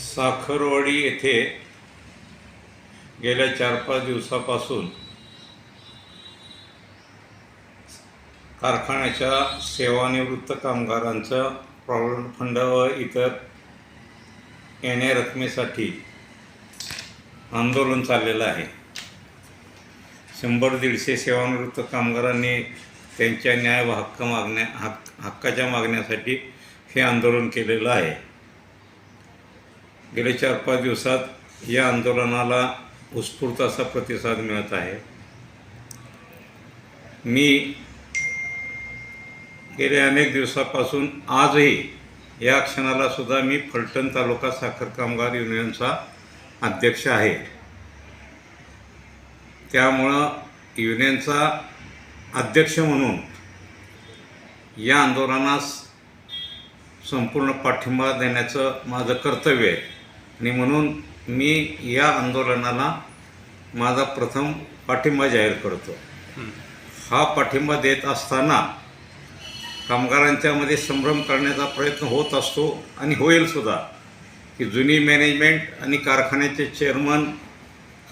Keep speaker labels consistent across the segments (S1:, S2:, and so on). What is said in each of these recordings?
S1: साखरवाडी येथे गेल्या चार पाच दिवसापासून कारखान्याच्या सेवानिवृत्त कामगारांचं प्रॉव्हिडंट फंड व इतर येण्या रकमेसाठी आंदोलन चाललेलं आहे. शंभर दीडशे सेवानिवृत्त कामगारांनी त्यांच्या न्याय व हक्क मागण्या हक्क हक्काच्या मागण्यासाठी हे आंदोलन केलेलं आहे. गेल्या चार पाच दिवसात या आंदोलनाला उत्स्फूर्त असा प्रतिसाद मिळत आहे. मी गेल्या अनेक दिवसापासून आजही या क्षणाला सुद्धा मी फलटण तालुका साखर कामगार युनियनचा अध्यक्ष आहे. त्यामुळं युनियनचा अध्यक्ष म्हणून या आंदोलनास संपूर्ण पाठिंबा देण्याचं माझं कर्तव्य आहे. आणि म्हणून मी या आंदोलनाला माझा प्रथम पाठिंबा जाहीर करतो. हा पाठिंबा देत असताना कामगारांच्यामध्ये संभ्रम करण्याचा प्रयत्न होत असतो आणि होईल सुद्धा. की जुनी मॅनेजमेंट आणि कारखान्याचे चेअरमन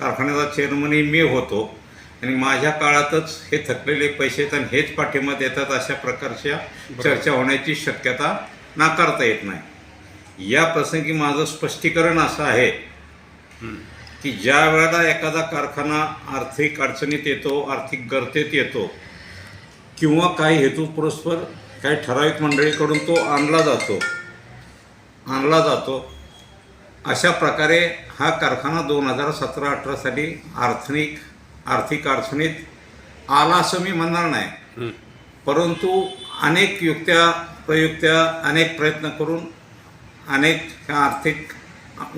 S1: कारखान्याचा चेअरमनही मी होतो. आणि माझ्या काळातच हे थकलेले पैसे आणि हेच पाठिंबा देतात अशा प्रकारच्या चर्चा होण्याची शक्यता नाकारता येत नाही. या प्रसंगी माझं स्पष्टीकरण असं आहे की ज्या वेळेला एखादा कारखाना आर्थिक अडचणीत येतो आर्थिक गर्तेत येतो किंवा काही हेतू परस्पर काही ठराविक मंडळीकडून तो आणला जातो आणला जातो अशा प्रकारे हा कारखाना दोन हजार सतरा अठरा साली आर्थिक आर्थिक अडचणीत आला असं मी म्हणणार नाही. परंतु अनेक युक्त्या प्रयुक्त्या अनेक प्रयत्न करून अनेक ह्या आर्थिक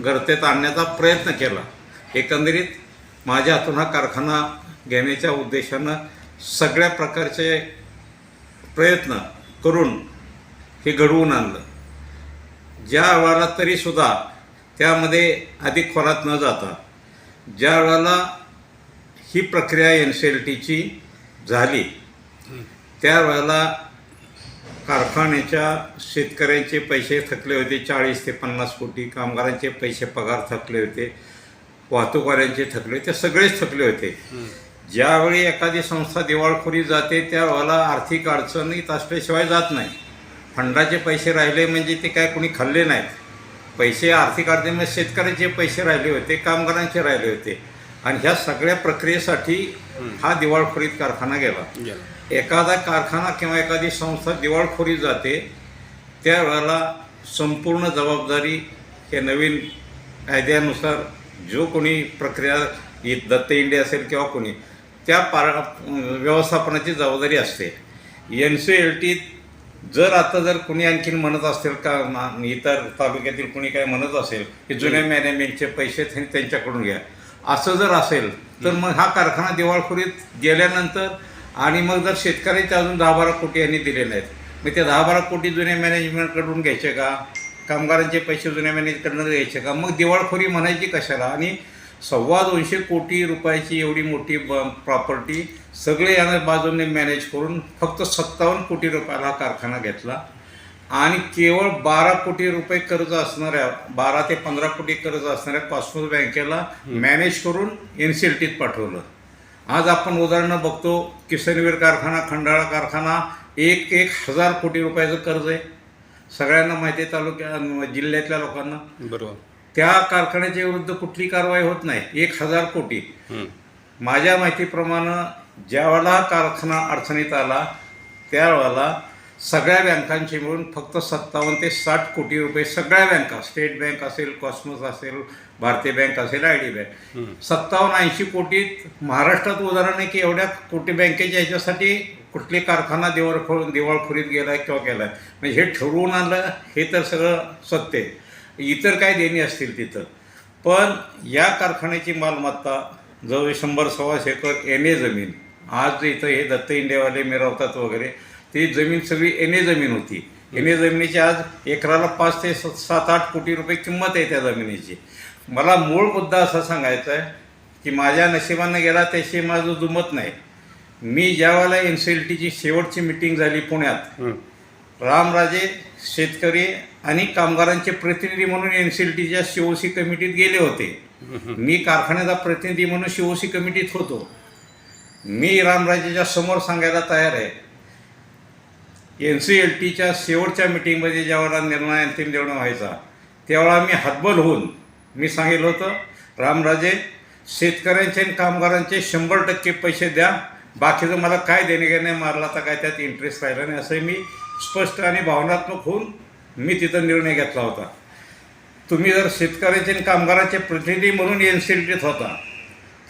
S1: गर्तेत आणण्याचा प्रयत्न केला. एकंदरीत माझ्या हातून हा कारखाना घेण्याच्या उद्देशानं सगळ्या प्रकारचे प्रयत्न करून हे घडवून आणलं. ज्या वेळेला तरीसुद्धा त्यामध्ये अधिक खोलात न जाता ज्या वेळेला ही प्रक्रिया एन सी एल टीची झाली त्यावेळेला कारखान्याच्या शेतकऱ्यांचे पैसे थकले होते. चाळीस ते पन्नास कोटी कामगारांचे पैसे पगार थकले होते. वाहतूकवाल्यांचे थकले होते. सगळेच थकले होते. ज्यावेळी एखादी संस्था दिवाळखोरी जाते त्यावेळेला आर्थिक अडचणीत असल्याशिवाय जात नाही. फंडाचे पैसे राहिले म्हणजे ते काय कोणी खाल्ले नाहीत. पैसे आर्थिक अडचणीमध्ये शेतकऱ्यांचे पैसे राहिले होते कामगारांचे राहिले होते. आणि ह्या सगळ्या प्रक्रियेसाठी हा दिवाळखोरीत कारखाना गेला. एखादा कारखाना किंवा एखादी संस्था दिवाळखोरी जाते त्यावेळेला संपूर्ण जबाबदारी हे नवीन कायद्यानुसार जो कोणी प्रक्रिया दत्त इंडिया असेल किंवा कोणी त्या पार व्यवस्थापनाची जबाबदारी असते. एन सी एल टीत जर आता जर कोणी आणखीन म्हणत असेल का इतर तालुक्यातील कोणी काय म्हणत असेल की जुन्या मॅनेजमेंटचे पैसे त्यांच्याकडून घ्या. असं जर असेल तर मग हा कारखाना दिवाळखोरीत गेल्यानंतर आणि मग जर शेतकऱ्याचे अजून दहा बारा कोटी यांनी दिले नाहीत मग ते दहा बारा कोटी जुन्या मॅनेजमेंटकडून घ्यायचे का? कामगारांचे पैसे जुन्या मॅनेजकडनं घ्यायचे का? मग दिवाळखोरी म्हणायची कशाला? आणि सव्वा दोनशे कोटी रुपयाची एवढी मोठी ब प्रॉपर्टी सगळे या बाजूने मॅनेज करून फक्त सत्तावन्न कोटी रुपयाला हा कारखाना घेतला. आणि केवळ बारा कोटी रुपये कर्ज असणाऱ्या बारा ते पंधरा कोटी कर्ज असणाऱ्या कॉस्मोस बँकेला मॅनेज करून एन सी एल टीत पाठवलं. आज आपण उदाहरणं बघतो किसनवीर कारखाना खंडाळा कारखाना एक एक हजार कोटी रुपयाचं कर्ज आहे. सगळ्यांना माहिती आहे तालुक्या जिल्ह्यातल्या लोकांना.
S2: बरोबर.
S1: त्या कारखान्याच्या विरुद्ध कुठली कारवाई होत नाही. एक हजार कोटी. माझ्या माहितीप्रमाणे ज्यावेळेला कारखाना अडचणीत आला त्यावेळेला सगळ्या बँकांची मिळून फक्त सत्तावन्न ते साठ कोटी रुपये सगळ्या बँका स्टेट बँक असेल कॉस्मोस असेल भारतीय बँक असेल आय डी बँक. सत्तावन्न ऐंशी कोटीत महाराष्ट्रात उदाहरण आहे की एवढ्या कोटी बँकेच्या ह्याच्यासाठी कुठले कारखाना दिवाळखोर दिवाळखोरीत गेला किंवा केला म्हणजे हे ठरवून आणलं हे तर सगळं सत्य आहे. इतर काय देणी असतील तिथं. पण या कारखान्याची मालमत्ता जवळ शंभर सव्वाशे एकर एन ए जमीन. आज इथं हे दत्त इंडियावाले मिरवतात वगैरे. ती जमीन सगळी एन ए जमीन होती. एन ए जमिनीची आज एकराला पाच ते स- सात आठ कोटी रुपये किंमत आहे त्या जमिनीची. मला मूळ मुद्दा असा सांगायचा आहे की माझ्या नशिबानं गेला त्याशी माझं दुमत नाही. मी ज्यावेळेला एन सी एल टीची शेवटची मिटिंग झाली पुण्यात. रामराजे शेतकरी आणि कामगारांचे प्रतिनिधी म्हणून एन सी एल टीच्या सी ओ सी कमिटीत गेले होते. मी कारखान्याचा प्रतिनिधी म्हणून सी ओ सी कमिटीत होतो. मी रामराजेच्या समोर सांगायला तयार आहे. एन सी एल टीच्या शेवटच्या मिटिंगमध्ये ज्यावेळेला निर्णय अंतिम निर्णय व्हायचा तेव्हा मी हतबल होऊन मी सांगितलं होतं रामराजे शेतकऱ्यांचे आणि कामगारांचे शंभर टक्के पैसे द्या बाकीचं मला काय देणे घेणे मारला तर काय त्यात इंटरेस्ट राहिला नाही असं मी स्पष्ट आणि भावनात्मक होऊन मी तिथं निर्णय घेतला होता. तुम्ही जर शेतकऱ्यांचे आणि कामगारांचे प्रतिनिधी म्हणून एन सी एल टीत होता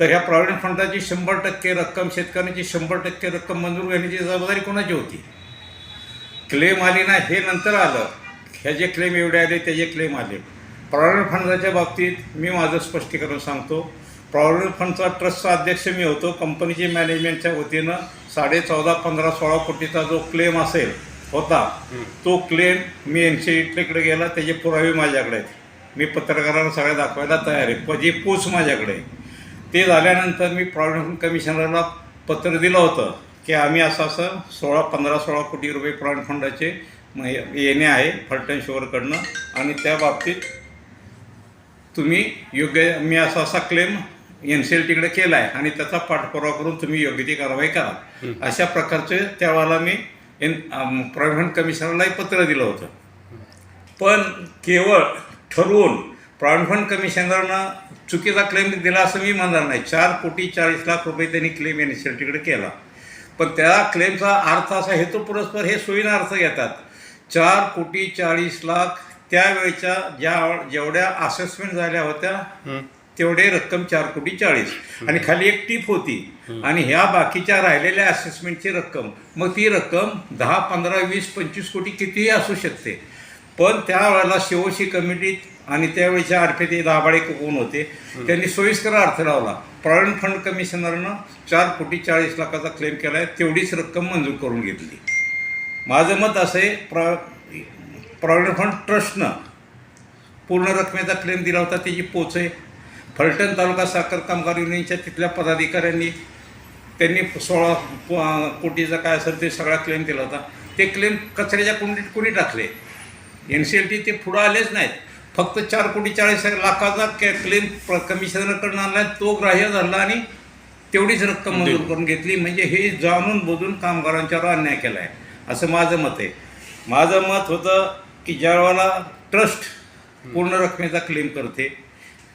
S1: तर ह्या प्रॉव्हिडंट फंडाची शंभर टक्के रक्कम शेतकऱ्यांची शंभर टक्के रक्कम मंजूर करण्याची जबाबदारी कोणाची होती? क्लेम आली ना हे नंतर आलं. ह्याचे क्लेम एवढे आले त्याचे क्लेम आले. प्रॉव्हिडंट फंडाच्या बाबतीत मी माझं स्पष्टीकरण सांगतो. प्रॉव्हिडंट फंडचा ट्रस्टचा अध्यक्ष मी होतो. कंपनीचे मॅनेजमेंटच्या वतीनं साडे चौदा पंधरा सोळा कोटीचा जो क्लेम असेल होता तो क्लेम मी एन सी टीकडे गेला. त्याचे पुरावे माझ्याकडे आहेत. मी पत्रकारांना सगळ्या दाखवायला तयार आहे. पजी पोच माझ्याकडे. ते झाल्यानंतर मी प्रॉव्हिडंट फंड कमिशनरला पत्र दिलं होतं. की आम्ही असं असं सोळा पंधरा सोळा कोटी रुपये प्रॉव्हिडंट फंडाचे येणे आहे फलटण शुअरकडनं आणि त्या बाबतीत तुम्ही योग्य मी असा असा क्लेम एन सी एल टीकडे केला आहे. आणि त्याचा पाठपुरावा करून तुम्ही योग्य ती कारवाई करा अशा प्रकारचे त्यावेळेला मी एन प्रॉव्हिडंट कमिशनरलाही पत्र दिलं होतं. पण केवळ ठरवून प्रॉव्हिडंट फंड कमिशनरनं चुकीचा क्लेम दिला असं मी म्हणणार नाही. चार कोटी चाळीस लाख रुपये त्यांनी क्लेम एन सी एल टीकडे केला. पण त्या क्लेमचा अर्थ असा हेतू पुरस्पर हे सोयीनं अर्थ घेतात. चार कोटी चाळीस लाख त्यावेळेच्या ज्या जेवढ्या असेसमेंट झाल्या होत्या तेवढे रक्कम चार कोटी चाळीस. आणि खाली एक टीप होती. आणि ह्या बाकीच्या राहिलेल्या असेसमेंटची रक्कम मग ती रक्कम दहा पंधरा वीस पंचवीस कोटी कितीही असू शकते. पण त्यावेळेला शिवशी कमिटीत आणि त्यावेळेच्या आरपीते दाभाडे कोण होते त्यांनी सोयीस्कर अर्थ लावला. प्रॉव्हिडंट फंड कमिशनरनं चार कोटी चाळीस लाखाचा क्लेम केला आहे तेवढीच रक्कम मंजूर करून घेतली. माझं मत असं आहे प्रॉ प्रॉव्हिडंट फंड ट्रस्टनं पूर्ण रकमेचा क्लेम दिला होता त्याची पोच आहे. फलटण तालुका साखर कामगार युनियनच्या तिथल्या पदाधिकाऱ्यांनी त्यांनी सोळा कोटीचा काय असेल ते सगळा क्लेम दिला होता. ते क्लेम कचऱ्याच्या कुंडीत कोणी टाकले? एन सी एल टी ते पुढं आलेच नाहीत. फक्त चार कोटी चाळीस लाखाचा कॅ क्लेम प्र कमिशनरकडून आणला तो ग्राह्य धरला आणि तेवढीच रक्कम मंजूर करून घेतली. म्हणजे हे जाणून बुजून कामगारांच्यावर अन्याय केला आहे असं माझं मत आहे. माझं मत होतं की ज्यावेळेला ट्रस्ट पूर्ण रकमेचा क्लेम करते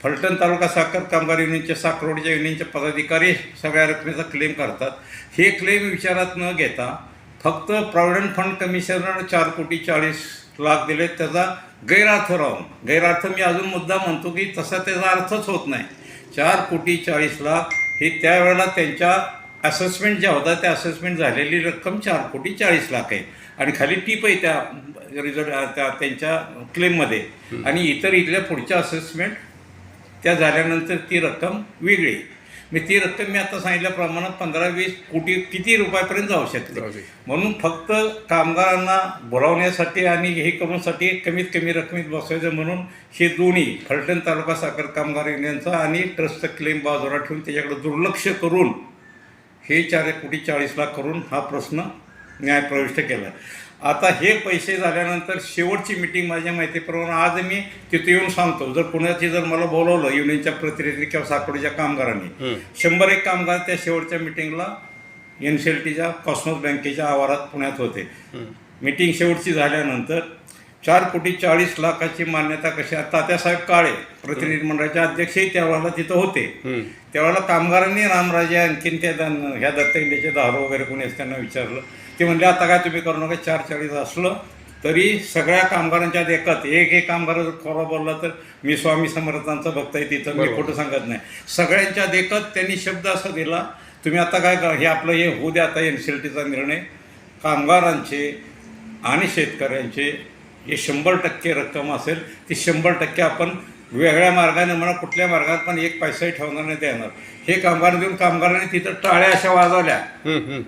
S1: फलटण तालुका साखर कामगार युनियनच्या साखरोडच्या युनियनचे पदाधिकारी सगळ्या रकमेचा क्लेम करतात. हे क्लेम विचारात न घेता फक्त प्रॉव्हिडंट फंड कमिशनर चार कोटी चाळीस लाख दिले त्याचा गैरअर्थ राहून गैरअर्थ मी अजून मुद्दा म्हणतो की तसा त्याचा अर्थच होत नाही. चार कोटी चाळीस लाख हे त्यावेळेला त्यांच्या असेसमेंट ज्या होत्या त्या असेसमेंट झालेली रक्कम चार कोटी चाळीस लाख आहे. आणि खाली टीप आहे त्या रिझल्ट त्या त्यांच्या क्लेममध्ये आणि इतर इथल्या पुढच्या असेसमेंट त्या झाल्यानंतर ती रक्कम वेगळी मी ती रक्कम मी आता सांगितल्याप्रमाणे पंधरा वीस कोटी किती रुपयापर्यंत जाऊ शकते. म्हणून फक्त कामगारांना बोलावण्यासाठी आणि हे करूनसाठी कमीत कमी रकमेत बसवायचं म्हणून हे दोन्ही फलटण तालुका साखर कामगार युनियनचा आणि ट्रस्टचा क्लेम बाजूला ठेवून त्याच्याकडे दुर्लक्ष करून हे चार कोटी चाळीस लाख करून हा प्रश्न न्याय प्रविष्ट केला आता हे पैसे झाल्यानंतर शेवटची मिटिंग माझ्या माहितीप्रमाणे आज मी तिथे येऊन सांगतो. जर पुण्याची जर मला बोलवलं युनियनच्या प्रतिनिधी किंवा साकोडीच्या कामगारांनी शंभर एक कामगार त्या शेवटच्या मिटिंगला एन सी एल टीच्या कॉस्मोस बँकेच्या आवारात पुण्यात होते. मिटिंग शेवटची झाल्यानंतर चार कोटी चाळीस लाखाची मान्यता कशी तात्यासाहेब काळे प्रतिनिधी मंडळाचे अध्यक्षही त्यावेळेला तिथं होते. त्यावेळेला कामगारांनी रामराजे आणखीन त्या ह्या दत्त इंडियाचे दारू वगैरे कोणी त्यांना विचारलं. ते म्हणले आता काय तुम्ही करू नका चार चाळीस असलं तरी सगळ्या कामगारांच्या देखत एक एक कामगार जर खरा बोलला तर मी स्वामी समर्थांचा भक्त आहे तिथं मी. खोटं सांगत नाही. सगळ्यांच्या देखत त्यांनी शब्द असा दिला तुम्ही आता काय करा हे आपलं हे होऊ द्या आता एन सी एल टीचा निर्णय. कामगारांचे आणि शेतकऱ्यांचे जे शंभर टक्के रक्कम असेल ती शंभर टक्के आपण वेगळ्या मार्गाने म्हणा कुठल्या मार्गात पण एक पैसाही ठेवणार नाही देणार हे कामगार देऊन कामगारांनी तिथं टाळ्या अशा वाजवल्या.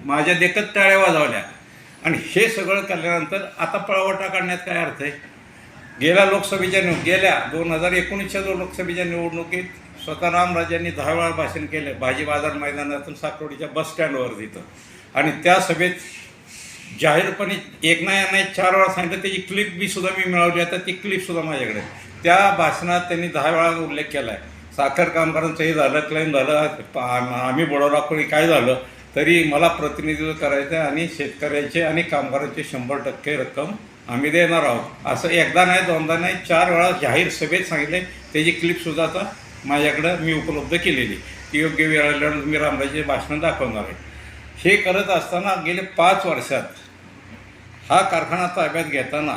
S1: माझ्या देखत टाळ्या वाजवल्या. आणि हे सगळं केल्यानंतर आता पळवटा काढण्यात काय अर्थ आहे? गेल्या लोकसभेच्या निव गेल्या दोन हजार एकोणीसच्या जो लोकसभेच्या निवडणुकीत स्वतः रामराजांनी दहा वेळा भाषण केलं. भाजी बाजार मैदानातून साकोडीच्या बस स्टँडवर तिथं. आणि त्या सभेत जाहीरपणे एक नाही नाही चार वेळा सांगितलं. त्याची क्लिप बी सुद्धा मी मिळवली. आता ती क्लिप सुद्धा माझ्याकडे. त्या भाषणात त्यांनी दहा वेळा उल्लेख केला आहे साखर कामगारांचं हे झालं क्लेम झालं आम्ही बुडवला कोणी काय झालं तरी मला प्रतिनिधित्व करायचं आहे आणि शेतकऱ्याचे आणि कामगारांचे शंभर टक्के रक्कम आम्ही देणार आहोत. असं एकदा नाही दोनदा नाही चार वेळा जाहीर सभेत सांगितले त्याची क्लिपसुद्धा आता माझ्याकडं मी उपलब्ध केलेली ती योग्य वेळ आल्यानंतर मी रामराजे भाषण दाखवणार आहे. हे करत असताना गेले पाच वर्षात हा कारखाना ताब्यात घेताना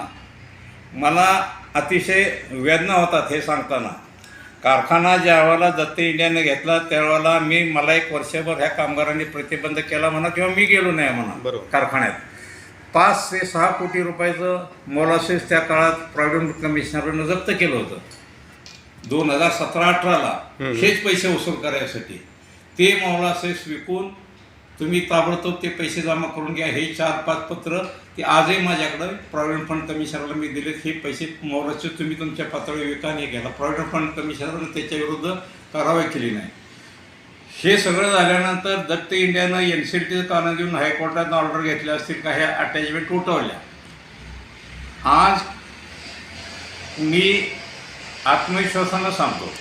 S1: मला अतिशय वेदना होतात हे सांगताना. कारखाना ज्या वेळेला दत्त इंडियाने घेतला त्यावेळेला मी मला एक वर्षभर ह्या कामगारांनी प्रतिबंध केला म्हणा किंवा मी गेलो नाही म्हणा
S2: बरोबर.
S1: कारखान्यात. पाच ते सहा कोटी रुपयाचं मोलासेस त्या काळात प्रॉव्हिडंट कमिशनरनं जप्त केलं होतं. दोन हजार सतरा अठराला. हेच पैसे वसूल करायसाठी. ते मोलासेस विकून तुम्ही ताबडतोब ते पैसे जमा करून घ्या. हे चार पाच पत्र ते आजही माझ्याकडं प्रॉव्हिडंट फंड कमिशनरला मी दिलेत. हे पैसे मोलाचे तुम्ही तुमच्या पातळीवर विकाने आणि घ्या. प्रॉव्हिडंट फंड कमिशनरनं त्याच्या विरुद्ध कारवाई केली नाही. हे सगळं झाल्यानंतर दत्त इंडियानं एन सी टीचं कारण देऊन हायकोर्टात ऑर्डर घेतल्या असतील का ह्या अटॅचमेंट उठवल्या आज मी आत्मविश्वासानं सांगतो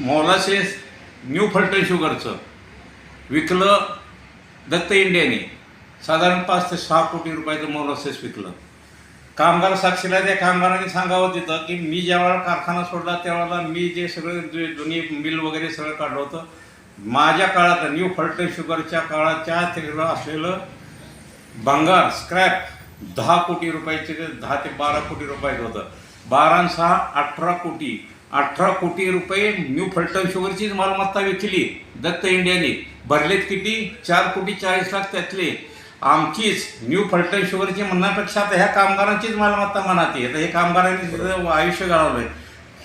S1: मोलासेस न्यू फल्टन शुगरचं विकलं दत्त इंडियाने. साधारण पाच ते सहा कोटी रुपयाचं मोलासेस विकलं कामगार साक्षीला त्या कामगारांनी सांगावं तिथं की मी ज्यावेळेला कारखाना सोडला त्यावेळेला मी जे सगळं जुनी मिल वगैरे सगळं काढलं होतं माझ्या काळात न्यू फल्टन शुगरच्या काळाच्या तिकडं असलेलं भंगार स्क्रॅप दहा कोटी रुपयाचे ते दहा ते बारा कोटी रुपयाचं होतं. बारा सहा अठरा कोटी. अठरा कोटी रुपये न्यू फल्टन शुगरचीच मालमत्ता विकली दत्त इंडियाने. भरलेत किती? चार कोटी चाळीस लाख त्यातले. आमचीच न्यू फलटण शुगरची म्हणण्यापेक्षा आता ह्या कामगारांचीच मालमत्ता आहे. तर हे कामगारांनी तिथं आयुष्य घालवलंय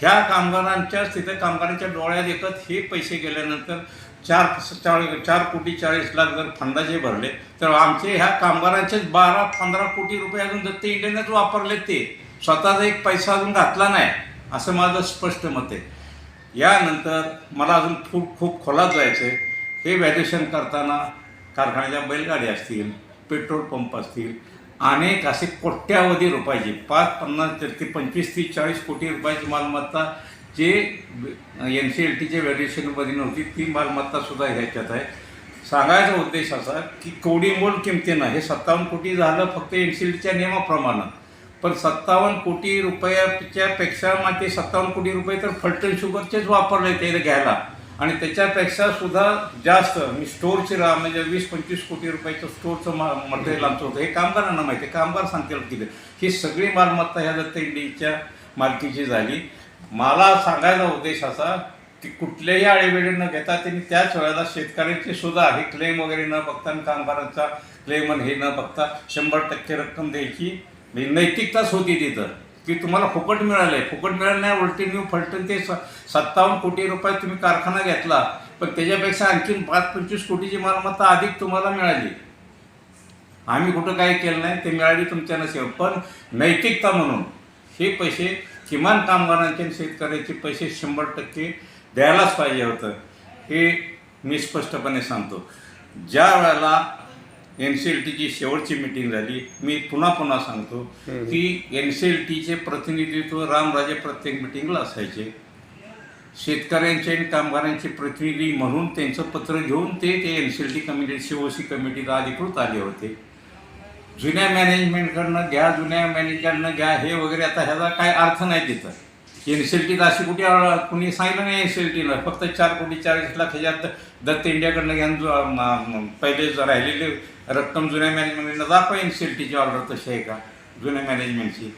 S1: ह्या कामगारांच्या तिथे कामगारांच्या डोळ्यात एकत हे पैसे गेल्यानंतर चार चाळीस चार कोटी चाळीस लाख जर फंडाचे भरले तर आमचे ह्या कामगारांचेच बारा पंधरा कोटी रुपये अजून दत्त इंडियानेच वापरले ते. स्वतःचा एक पैसा अजून घातला नाही असं माझं स्पष्ट मत आहे. यानंतर मला अजून खूप खूप खोलात जायचं आहे हे व्हॅल्युएशन करताना कारखान्याच्या बैलगाडी असतील पेट्रोल पंप असतील अनेक असे कोट्यावधी रुपयाची पाच पन्नास ते पंचवीस तीस चाळीस कोटी रुपयाची मालमत्ता जे एन सी एल टीच्या व्हॅल्युएशनमध्ये नव्हती ती मालमत्तासुद्धा ह्याच्यात आहे. सांगायचा उद्देश असा की कवडी मोल किमतीनं हे सत्तावन्न कोटी झालं फक्त एन सी एल टीच्या नियमाप्रमाणे. पण सत्तावन्न कोटी रुपयाच्या पेक्षा मग ते सत्तावन्न कोटी रुपये तर फलटण शुगरचेच वापरले ते घ्यायला. आणि त्याच्यापेक्षा सुद्धा जास्त मी स्टोअरची रा म्हणजे वीस पंचवीस कोटी रुपयाचं स्टोअरचं मा मटेरियल आमचं होतं. हे कामगारांना माहिती आहे. कामगार सांगतील किती ही सगळी मालमत्ता ह्या दत्त इंडियाच्या मालकीची झाली. मला सांगायचा उद्देश असा की कुठल्याही आळेवेळे न घेता त्यांनी त्याच वेळेला शेतकऱ्यांचे सुद्धा हे क्लेम वगैरे न बघता आणि कामगारांचा क्लेम हे न बघता शंभर टक्के रक्कम द्यायची. म्हणजे नैतिकताच होती तिथं. की तुम्हाला फुकट मिळाले फुकट मिळालं नाही उलटी न्यू फलटण ते स सत्तावन्न कोटी रुपये तुम्ही कारखाना घेतला. पण त्याच्यापेक्षा आणखीन पाच पंचवीस कोटीची मालमत्ता अधिक तुम्हाला मिळाली. आम्ही कुठं काही केलं नाही ते मिळाली तुमच्या नसेल पण नैतिकता म्हणून हे पैसे किमान कामगारांचे आणि शेतकऱ्याचे पैसे शंभर टक्के द्यायलाच पाहिजे होतं. हे मी स्पष्टपणे सांगतो. ज्या वेळेला एन सी एल टीची शेवटची मिटिंग झाली. मी पुन्हा पुन्हा सांगतो की एन सी एल टीचे प्रतिनिधित्व रामराजे प्रत्येक मिटिंगला असायचे. शेतकऱ्यांचे आणि कामगारांचे प्रतिनिधी म्हणून त्यांचं पत्र घेऊन ते ते N C L T committee C O C कमिटीला अधिकृत आले होते. जुन्या मॅनेजमेंटकडनं घ्या जुन्या मॅनेजरनं घ्या हे वगैरे आता ह्याचा काय अर्थ नाही तिथं एन सी एल टीला अशी कुठे कुणी सांगितलं नाही एन सी एल टीला फक्त चार कोटी चाळीस लाख ह्याच्यात दत्त इंडियाकडनं घ्या जो, पहिले राहिलेले राहिलेली रक्कम जुन्या मॅनेजमेंटनं दाखवा एन सी एल टीची ऑर्डर तशी आहे का? जुन्या मॅनेजमेंटची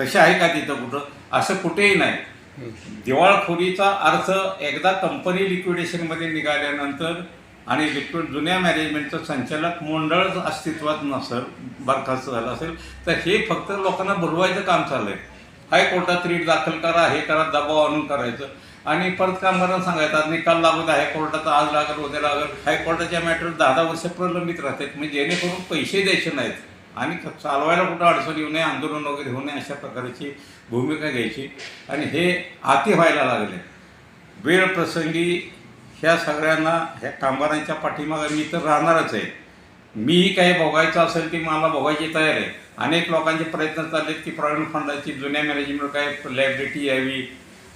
S1: तशी आहे का तिथं कुठं? असं कुठेही नाही. दिवाळखोरीचा अर्थ एकदा कंपनी लिक्विडेशनमध्ये निघाल्यानंतर आणि लिक्विड जुन्या मॅनेजमेंटचं संचालक मंडळच अस्तित्वात नसेल बरखास्त झालं असेल तर हे फक्त लोकांना बुडवायचं काम चाललं आहे हायकोर्टात रीट दाखल करा हे करा दबाव आणून करायचं. आणि परत कामगारांना सांगायचं आज निकाल लागत द्या हायकोर्टाचा आज लागल उद्या लागल. हायकोर्टाच्या मॅटर दहा दहा वर्ष प्रलंबित राहतात. म्हणजे जेणेकरून पैसे द्यायचे नाहीत. आणि चालवायला कुठं अडचण येऊ नये आंदोलन वगैरे होऊ नये अशा प्रकारची भूमिका घ्यायची. आणि हे हाती व्हायला लागले. वेळ प्रसंगी ह्या सगळ्यांना ह्या कामगारांच्या पाठीमागे मी तर राहणारच आहे. मीही काही भोगायचं असेल ती मला भोगायची तयार आहे. अनेक लोकांचे प्रयत्न चाललेत की प्रॉव्हिडंट फंडाची जुन्या मॅनेजमेंट काय लायबिलिटी यावी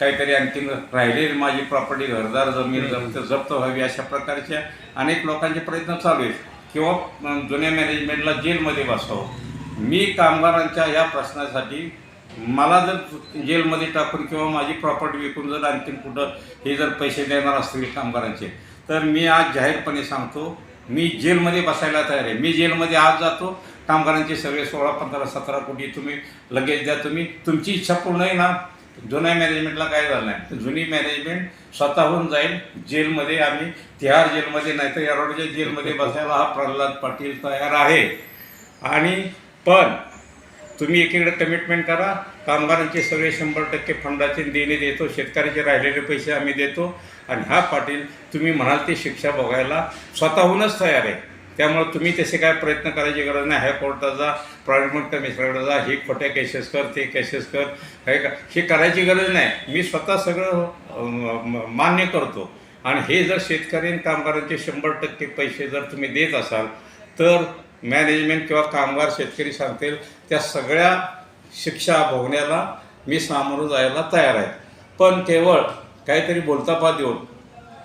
S1: काहीतरी आणखीन राहिलेली माझी प्रॉपर्टी घरदार जमीन जप्त जप्त व्हावी अशा प्रकारच्या अनेक लोकांचे प्रयत्न चालू आहेत. किंवा जुन्या मॅनेजमेंटला जेलमध्ये बसावं. मी कामगारांच्या या प्रश्नासाठी मला जर जेलमध्ये टाकून किंवा माझी प्रॉपर्टी विकून जर आणखीन कुठं हे जर पैसे देणार असतील कामगारांचे तर मी आज जाहीरपणे सांगतो मी जेलमध्ये बसायला तयार आहे. मी जेलमध्ये आज जातो कामगारांचे सगळे सोळा पंधरा सतरा कोटी तुम्ही लगेच द्या. तुम्ही तुमची इच्छा पूर्ण आहे ना. जुन्या मॅनेजमेंटला काय झालं नाही. तर जुनी मॅनेजमेंट स्वतःहून जाईल. जेलमध्ये आम्ही तिहार जेलमध्ये नाही तर यारोडच्या जेलमध्ये बसायला हा प्रल्हाद पाटील तयार आहे. आणि पण तुम्ही एकीकडे कमिटमेंट करा. कामगारांचे सगळे शंभर टक्के फंडाचे देणे देतो. शेतकऱ्याचे राहिलेले पैसे आम्ही देतो. आणि हा पाटील तुम्ही म्हणाल ते शिक्षा बघायला स्वतःहूनच तयार आहे. त्यामुळे तुम्ही तसे काय प्रयत्न करायची गरज नाही. हायकोर्टात जा प्रायव्हेट कमिशनरकडे जा हे खोट्या केसेस कर ते केसेस कर. हे का हे करायची गरज नाही. मी स्वतः सगळं मान्य करतो. आणि हे जर शेतकरी आणि कामगारांचे शंभर टक्के पैसे जर तुम्ही देत असाल तर मॅनेजमेंट किंवा कामगार शेतकरी सांगतील त्या सगळ्या शिक्षा भोगण्याला मी सामोरं जायला तयार आहे. पण केवळ काहीतरी बोलतापा देऊन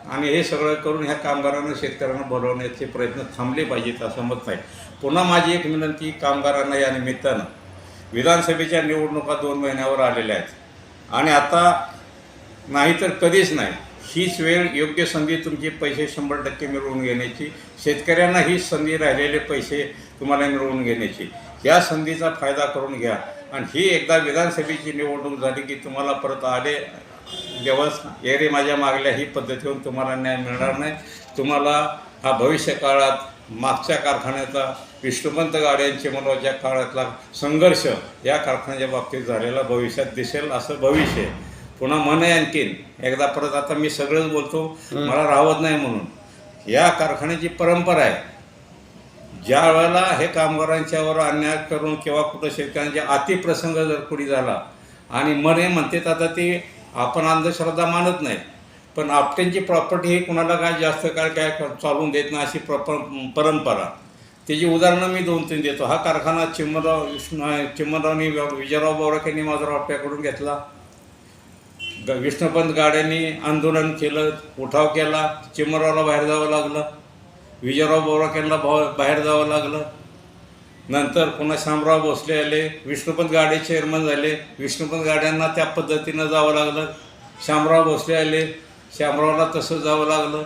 S1: आणि हे सगळं करून ह्या कामगारांना शेतकऱ्यांना बोलवण्याचे प्रयत्न थांबले पाहिजेत असं मत नाही. पुन्हा माझी एक विनंती कामगारांना या निमित्तानं. विधानसभेच्या निवडणुका दोन महिन्यावर आलेल्या आहेत. आणि आता नाहीतर कधीच नाही. हीच वेळ योग्य संधी तुमचे पैसे शंभर टक्के मिळवून घेण्याची शेतकऱ्यांना हीच संधी राहिलेले पैसे तुम्हाला मिळवून घेण्याची. या संधीचा फायदा करून घ्या. आणि ही एकदा विधानसभेची निवडणूक झाली की तुम्हाला परत आले दिवस ये रे माझ्या मागल्या ही पद्धतीवरून तुम्हाला न्याय मिळणार नाही. तुम्हाला हा भविष्य काळात मागच्या कारखान्याचा विष्णुपंत गाड्यांचे मनोच्या काळातला संघर्ष या कारखान्याच्या बाबतीत झालेला भविष्यात दिसेल असं भविष्य पुन्हा मन आहे आणखीन एकदा परत आता मी सगळंच बोलतो मला राहत नाही म्हणून. या कारखान्याची परंपरा आहे. ज्या वेळेला हे कामगारांच्यावर अन्याय करून किंवा कुठं शेतकऱ्यांच्या अतिप्रसंग जर कुणी झाला आणि मने म्हणते आता ते आपण अंधश्रद्धा मानत नाही. पण आपट्यांची प्रॉपर्टी ही कुणाला काय जास्त काय काय चालवून देत नाही अशी प्रॉपर परंपरा. त्याची उदाहरणं मी दोन तीन देतो. हा कारखाना चिमनराव विष्णू चिमणरावनी विजयराव बोराक यांनी माझा आपल्याकडून घेतला. ग- विष्णुपंत गाड्यांनी आंदोलन केलं उठाव केला चिमनरावला बाहेर जावं लागलं. विजयराव बोराक यांना भाव- बाहेर जावं लागलं. नंतर पुन्हा शामराव भोसले आले विष्णुपंत गाडे चेअरमन झाले. विष्णुपंत गाड्यांना त्या पद्धतीनं जावं लागलं. शामराव भोसले आले शामरावला तसं जावं लागलं.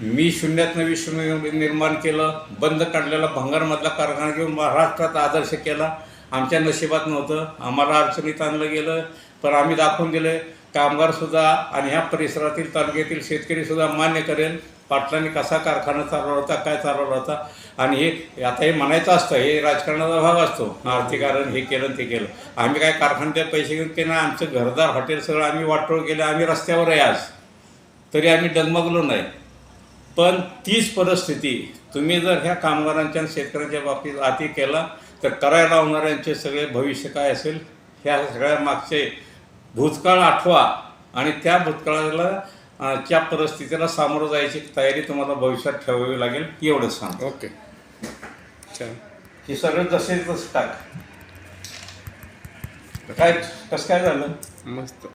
S1: मी शून्यातनं विश्व निर्माण केलं बंद काढलेला भंगारमधला कारखाना घेऊन महाराष्ट्रात आदर्श केला. आमच्या नशिबात नव्हतं आम्हाला अडचणीत आणलं गेलं पण आम्ही दाखवून दिलं कामगारसुद्धा आणि ह्या परिसरातील तालुक्यातील शेतकरीसुद्धा मान्य करेल पाटलांनी कसा कारखाना चालवला होता काय चालवला होता. आणि हे आता हे म्हणायचं असतं हे राजकारणाचा भाग असतो. आर्थिकारण हे केलं ते केलं. आम्ही काय कारखान्यात पैसे घेऊन केलं आमचं घरदार हॉटेल सगळं आम्ही वाटोळ केलं आम्ही रस्त्यावर आहे आज. तरी आम्ही डगमगलो नाही. पण तीच परिस्थिती तुम्ही जर ह्या कामगारांच्या आणि शेतकऱ्यांच्या बाबतीत आधी केला तर करायला लावणाऱ्यांचे सगळे भविष्य काय असेल? ह्या सगळ्या मागचे भूतकाळ आठवा आणि त्या भूतकाळाला च्या परिस्थितीला सामोरं जायची तयारी तुम्हाला भविष्यात ठेवावी लागेल एवढंच सांग
S2: ओके.
S1: हे सगळं जसे तसं टाक. काय कसं काय झालं?
S2: मस्त.